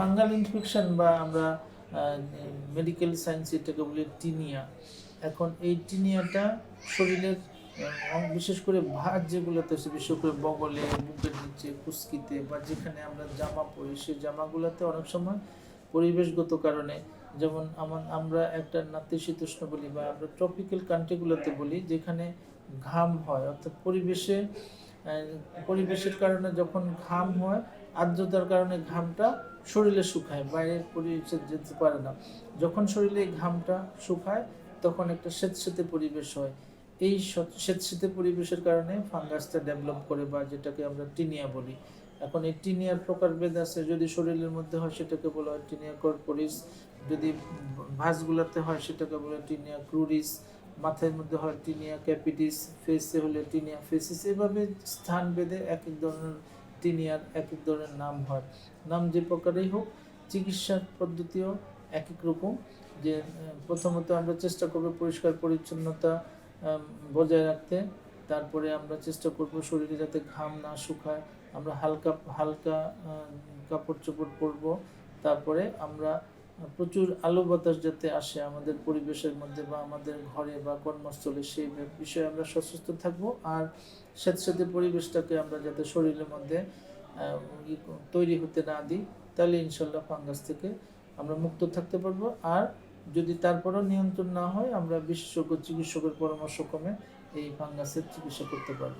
Fungal infection বা আমরা medical science এটাকে বলি টিনিয়া। এখন এই টিনিয়াটা শরীরের বিশেষ করে ভাত যেগুলোতে আছে, বিশেষ করে বগলে বুকের নিচে কুস্কিতে বা যেখানে আমরা জামা পরি সেই জামাগুলোতে অনেক সময় পরিবেশগত কারণে, যেমন আমার, আমরা একটা নাতিশীতোষ্ণ বলি বা আমরা ট্রপিক্যাল কান্ট্রিগুলোতে বলি, যেখানে ঘাম হয়, অর্থাৎ পরিবেশে পরিবেশের কারণে যখন ঘাম হয়, আর্দ্রতার কারণে ঘামটা শরীরে শুকায় বাইরে পরিবেশে যেতে পারে না। যখন শরীরে ঘামটা শুকায়, তখন একটা স্বেচ্ছেতে পরিবেশ হয়। এই স্বেচ্ছেতে পরিবেশের কারণে ফাঙ্গাসটা ডেভেলপ করে বা যেটাকে আমরা টিনিয়া বলি। এখন এই টিনিয়ার প্রকারভেদ আছে, যদি শরীরের মধ্যে হয় সেটাকে বলা হয় টিনিয়া কর্পোরিস, যদি ভাঁজগুলোতে হয় সেটাকে বলা হয় টিনিয়া ক্রুরিস মাথার মধ্যে হয় টিনিয়া ক্যাপিটিস, ফেসে হলে টিনিয়া ফেসিস। এভাবে স্থান ভেদে এক এক ধরনের টিনিয়ার এক এক ধরনের নাম হয়। নাম যে প্রকারেই হোক, চিকিৎসার পদ্ধতিও এক এক রকম। যে প্রথমত আমরা চেষ্টা করব পরিষ্কার পরিচ্ছন্নতা বজায় রাখতে। তারপরে আমরা চেষ্টা করব শরীরে যাতে ঘাম না শুকায়। আমরা হালকা হালকা কাপড় চোপড় পরব। তারপরে আমরা প্রচুর আলো বাতাস যাতে আসে আমাদের পরিবেশের মধ্যে বা আমাদের ঘরে বা কর্মস্থলে, সেই বিষয়ে আমরা সচেষ্ট থাকব। আর সাথে সাথে পরিবেশটাকে আমরা যাতে শরীরের মধ্যে তৈরি হতে না দিই, তাহলে ইনশাল্লাহ ফাঙ্গাস থেকে আমরা মুক্ত থাকতে পারব। আর যদি তারপরেও নিয়ন্ত্রণ না হয়, আমরা বিশেষজ্ঞ, চিকিৎসকের পরামর্শ ক্রমে এই ফাঙ্গাসের চিকিৎসা করতে পারব।